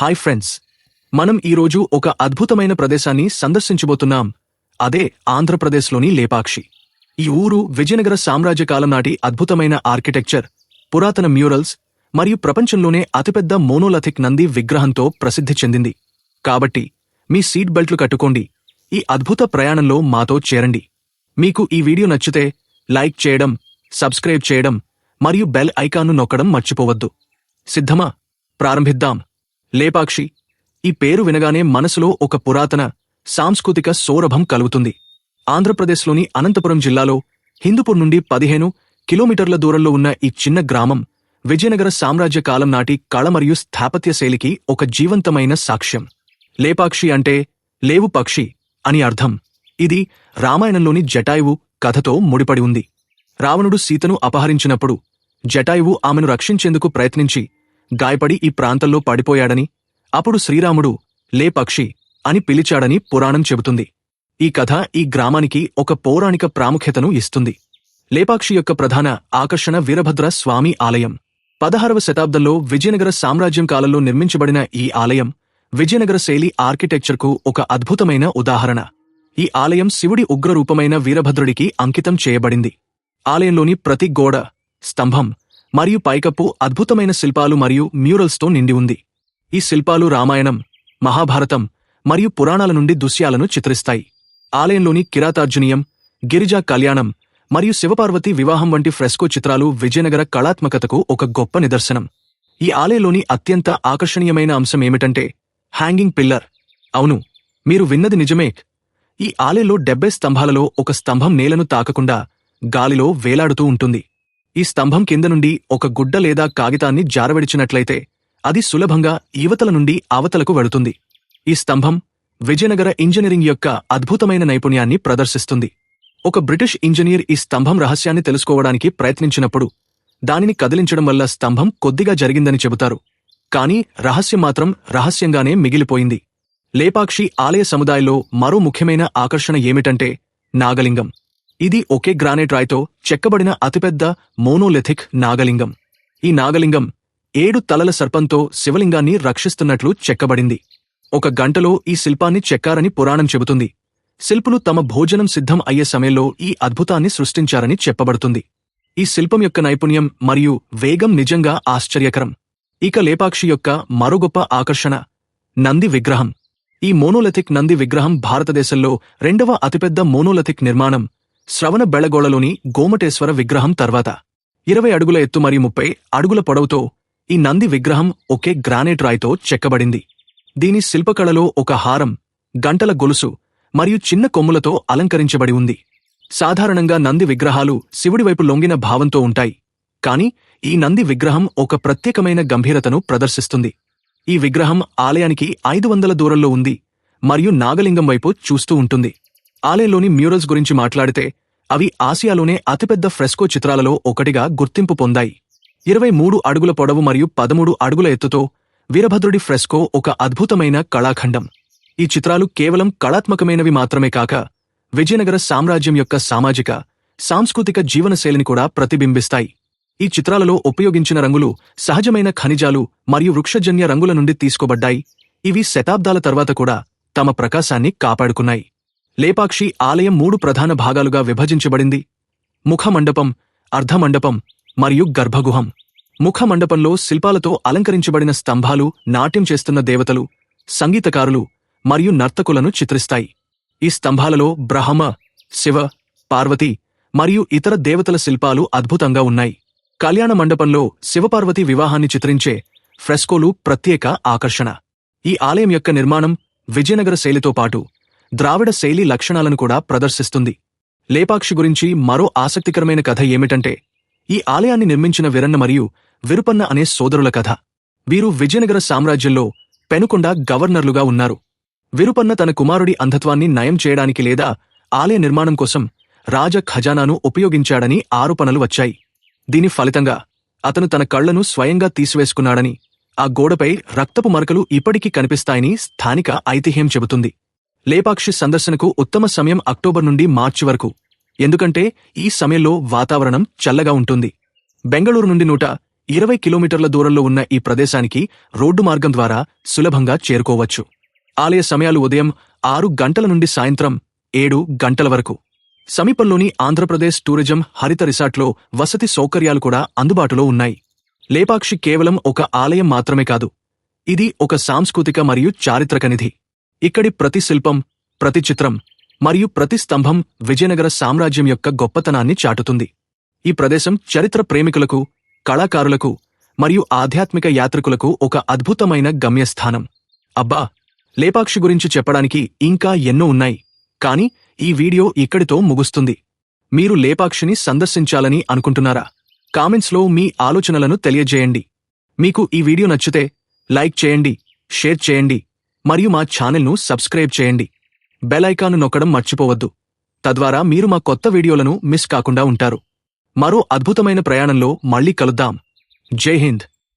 Hi friends. మనం ఈరోజు ఒక అద్భుతమైన ప్రదేశాన్ని సందర్శించబోతున్నాం. అదే ఆంధ్రప్రదేశ్లోని లేపాక్షి. ఈ ఊరు విజయనగర సామ్రాజ్య కాలం నాటి అద్భుతమైన ఆర్కిటెక్చర్ పురాతన మ్యూరల్స్ మరియు ప్రపంచంలోనే అతిపెద్ద మోనోలథిక్ నంది విగ్రహంతో ప్రసిద్ధి చెందింది. కాబట్టి మీ సీట్ బెల్ట్లు కట్టుకోండి. ఈ అద్భుత ప్రయాణంలో మాతో చేరండి. మీకు ఈ వీడియో నచ్చితే లైక్ చేయడం సబ్స్క్రైబ్ చేయడం మరియు బెల్ ఐకాన్ను నొక్కడం మర్చిపోవద్దు. సిద్ధమా? ప్రారంభిద్దాం. లేపాక్షి ఈ పేరు వినగానే మనసులో ఒక పురాతన సాంస్కృతిక సౌరభం కలుగుతుంది. ఆంధ్రప్రదేశ్లోని అనంతపురం జిల్లాలో హిందూపూర్ నుండి పదిహేను కిలోమీటర్ల దూరంలో ఉన్న ఈ చిన్న గ్రామం విజయనగర సామ్రాజ్య కాలం నాటి కళ మరియు స్థాపత్య శైలికి ఒక జీవంతమైన సాక్ష్యం. లేపాక్షి అంటే లేవు పక్షి అని అర్థం. ఇది రామాయణంలోని జటాయువు కథతో ముడిపడి ఉంది. రావణుడు సీతను అపహరించినప్పుడు జటాయువు ఆమెను రక్షించేందుకు ప్రయత్నించి గాయపడి ఈ ప్రాంతంలో పడిపోయాడని అప్పుడు శ్రీరాముడు లే పక్షి అని పిలిచాడని పురాణం చెబుతుంది. ఈ కథ ఈ గ్రామానికి ఒక పౌరాణిక ప్రాముఖ్యతను ఇస్తుంది. లేపాక్షి యొక్క ప్రధాన ఆకర్షణ వీరభద్ర స్వామి ఆలయం. పదహారవ శతాబ్దంలో విజయనగర సామ్రాజ్యం కాలంలో నిర్మించబడిన ఈ ఆలయం విజయనగర శైలి ఆర్కిటెక్చర్కు ఒక అద్భుతమైన ఉదాహరణ. ఈ ఆలయం శివుడి ఉగ్రరూపమైన వీరభద్రుడికి అంకితం చేయబడింది. ఆలయంలోని ప్రతి గోడ స్తంభం మరియు పైకప్పు అద్భుతమైన శిల్పాలు మరియు మ్యూరల్స్తో నిండి ఉంది. ఈ శిల్పాలు రామాయణం మహాభారతం మరియు పురాణాల నుండి దృశ్యాలను చిత్రిస్తాయి. ఆలయంలోని కిరాతార్జునీయం గిరిజా కళ్యాణం మరియు శివపార్వతి వివాహం వంటి ఫ్రెస్కో చిత్రాలు విజయనగర కళాత్మకతకు ఒక గొప్ప నిదర్శనం. ఈ ఆలయంలోని అత్యంత ఆకర్షణీయమైన అంశం ఏమిటంటే హ్యాంగింగ్ పిల్లర్. అవును మీరు విన్నది నిజమే. ఈ ఆలయంలో డెబ్బై స్తంభాలలో ఒక స్తంభం నేలను తాకకుండా గాలిలో వేలాడుతూ ఉంటుంది. ఈ స్తంభం కింద నుండి ఒక గుడ్డ లేదా కాగితాన్ని జారవిడిచినట్లయితే అది సులభంగా యువతల నుండి అవతలకు వెళుతుంది. ఈ స్తంభం విజయనగర ఇంజనీరింగ్ యొక్క అద్భుతమైన నైపుణ్యాన్ని ప్రదర్శిస్తుంది. ఒక బ్రిటిష్ ఇంజనీర్ ఈ స్తంభం రహస్యాన్ని తెలుసుకోవడానికి ప్రయత్నించినప్పుడు దానిని కదిలించడం వల్ల స్తంభం కొద్దిగా జరిగిందని చెబుతారు. కానీ రహస్యం మాత్రం రహస్యంగానే మిగిలిపోయింది. లేపాక్షి ఆలయ సముదాయంలో మరో ముఖ్యమైన ఆకర్షణ ఏమిటంటే నాగలింగం. ఇది ఒకే గ్రానైట్ రాయితో చెక్కబడిన అతిపెద్ద మోనోలిథిక్ నాగలింగం. ఈ నాగలింగం ఏడు తలల సర్పంతో శివలింగాన్ని రక్షిస్తున్నట్లు చెక్కబడింది. ఒక గంటలో ఈ శిల్పాన్ని చెక్కారని పురాణం చెబుతుంది. శిల్పులు తమ భోజనం సిద్ధం అయ్యే సమయంలో ఈ అద్భుతాన్ని సృష్టించారని చెప్పబడుతుంది. ఈ శిల్పం యొక్క నైపుణ్యం మరియు వేగం నిజంగా ఆశ్చర్యకరం. ఇక లేపాక్షి యొక్క మరో గొప్ప ఆకర్షణ నంది విగ్రహం. ఈ మోనోలథిక్ నంది విగ్రహం భారతదేశంలో రెండవ అతిపెద్ద మోనోలథిక్ నిర్మాణం శ్రవణ బెళగోళలోని గోమటేశ్వర విగ్రహం తర్వాత. ఇరవై అడుగుల ఎత్తు మరియు ముప్పై అడుగుల పొడవుతో ఈ నంది విగ్రహం ఒకే గ్రానైట్ రాయితో చెక్కబడింది. దీని శిల్పకళలో ఒక హారం గంటల గొలుసు మరియు చిన్న కొమ్ములతో అలంకరించబడి ఉంది. సాధారణంగా నంది విగ్రహాలు శివుడివైపు లొంగిన భావంతో ఉంటాయి. కాని ఈ నంది విగ్రహం ఒక ప్రత్యేకమైన గంభీరతను ప్రదర్శిస్తుంది. ఈ విగ్రహం ఆలయానికి ఐదు వందల దూరంలో ఉంది మరియు నాగలింగం వైపు చూస్తూ ఉంటుంది. ఆలయంలోని మ్యూరల్స్ గురించి మాట్లాడితే అవి ఆసియాలోనే అతిపెద్ద ఫ్రెస్కో చిత్రాలలో ఒకటిగా గుర్తింపు పొందాయి. ఇరవై మూడు అడుగుల పొడవు మరియు పదమూడు అడుగుల ఎత్తుతో వీరభద్రుడి ఫ్రెస్కో ఒక అద్భుతమైన కళాఖండం. ఈ చిత్రాలు కేవలం కళాత్మకమైనవి మాత్రమే కాక విజయనగర సామ్రాజ్యం యొక్క సామాజిక సాంస్కృతిక జీవనశైలిని కూడా ప్రతిబింబిస్తాయి. ఈ చిత్రాలలో ఉపయోగించిన రంగులు సహజమైన ఖనిజాలు మరియు వృక్షజన్య రంగుల నుండి తీసుకోబడ్డాయి. ఇవి శతాబ్దాల తర్వాత కూడా తమ ప్రకాశాన్ని కాపాడుకున్నాయి. లేపాక్షి ఆలయం మూడు ప్రధాన భాగాలుగా విభజించబడింది. ముఖమండపం అర్ధమండపం మరియు గర్భగుహం. ముఖమండపంలో శిల్పాలతో అలంకరించబడిన స్తంభాలు నాట్యం చేస్తున్న దేవతలు సంగీతకారులు మరియు నర్తకులను చిత్రిస్తాయి. ఈ స్తంభాలలో బ్రహ్మ శివ పార్వతి మరియు ఇతర దేవతల శిల్పాలు అద్భుతంగా ఉన్నాయి. కళ్యాణ మండపంలో శివపార్వతి వివాహాన్ని చిత్రించే ఫ్రెస్కోలు ప్రత్యేక ఆకర్షణ. ఈ ఆలయం యొక్క నిర్మాణం విజయనగర శైలితో పాటు ద్రావిడ శైలి లక్షణాలను కూడా ప్రదర్శిస్తుంది. లేపాక్షి గురించి మరో ఆసక్తికరమైన కథ ఏమిటంటే ఈ ఆలయాన్ని నిర్మించిన విరన్న మరియు విరుపన్న అనే సోదరుల కథ. వీరు విజయనగర సామ్రాజ్యంలో పెనుకొండ గవర్నర్లుగా ఉన్నారు. విరుపన్న తన కుమారుడి అంధత్వాన్ని నయం చేయడానికి లేదా ఆలయ నిర్మాణం కోసం రాజ ఖజానాను ఉపయోగించాడని ఆరోపణలు వచ్చాయి. దీని ఫలితంగా అతను తన కళ్ళను స్వయంగా తీసివేసుకున్నాడని ఆ గోడపై రక్తపు మరకలు ఇప్పటికీ కనిపిస్తాయని స్థానిక ఐతిహ్యం చెబుతుంది. లేపాక్షి సందర్శనకు ఉత్తమ సమయం అక్టోబర్ నుండి మార్చి వరకు. ఎందుకంటే ఈ సమయంలో వాతావరణం చల్లగా ఉంటుంది. బెంగళూరు నుండి నూట ఇరవై కిలోమీటర్ల దూరంలో ఉన్న ఈ ప్రదేశానికి రోడ్డు మార్గం ద్వారా సులభంగా చేరుకోవచ్చు. ఆలయ సమయాలు ఉదయం ఆరు గంటల నుండి సాయంత్రం ఏడు గంటల వరకు. సమీపంలోని ఆంధ్రప్రదేశ్ టూరిజం హరిత రిసార్ట్లో వసతి సౌకర్యాలు కూడా అందుబాటులో ఉన్నాయి. లేపాక్షి కేవలం ఒక ఆలయం మాత్రమే కాదు. ఇది ఒక సాంస్కృతిక మరియు చారిత్రక నిధి. ఇక్కడి ప్రతి శిల్పం ప్రతి చిత్రం మరియు ప్రతి స్తంభం విజయనగర సామ్రాజ్యం యొక్క గొప్పతనాన్ని చాటుతుంది. ఈ ప్రదేశం చరిత్ర ప్రేమికులకు కళాకారులకు మరియు ఆధ్యాత్మిక యాత్రికులకు ఒక అద్భుతమైన గమ్యస్థానం. అబ్బా! లేపాక్షి గురించి చెప్పడానికి ఇంకా ఎన్నో ఉన్నాయి కాని ఈ వీడియో ఇక్కడితో ముగుస్తుంది. మీరు లేపాక్షిని సందర్శించాలని అనుకుంటున్నారా? కామెంట్స్లో మీ ఆలోచనలను తెలియజేయండి. మీకు ఈ వీడియో నచ్చితే లైక్ చేయండి షేర్ చేయండి. మరియు మా ఛానల్ను సబ్స్క్రైబ్ చేయండి. బెల్ ఐకాన్ నొక్కడం మర్చిపోవద్దు. తద్వారా మీరు మా కొత్త వీడియోలను మిస్ కాకుండా ఉంటారు. మరో అద్భుతమైన ప్రయాణంలో మళ్ళీ కలుద్దాం. జై హింద్.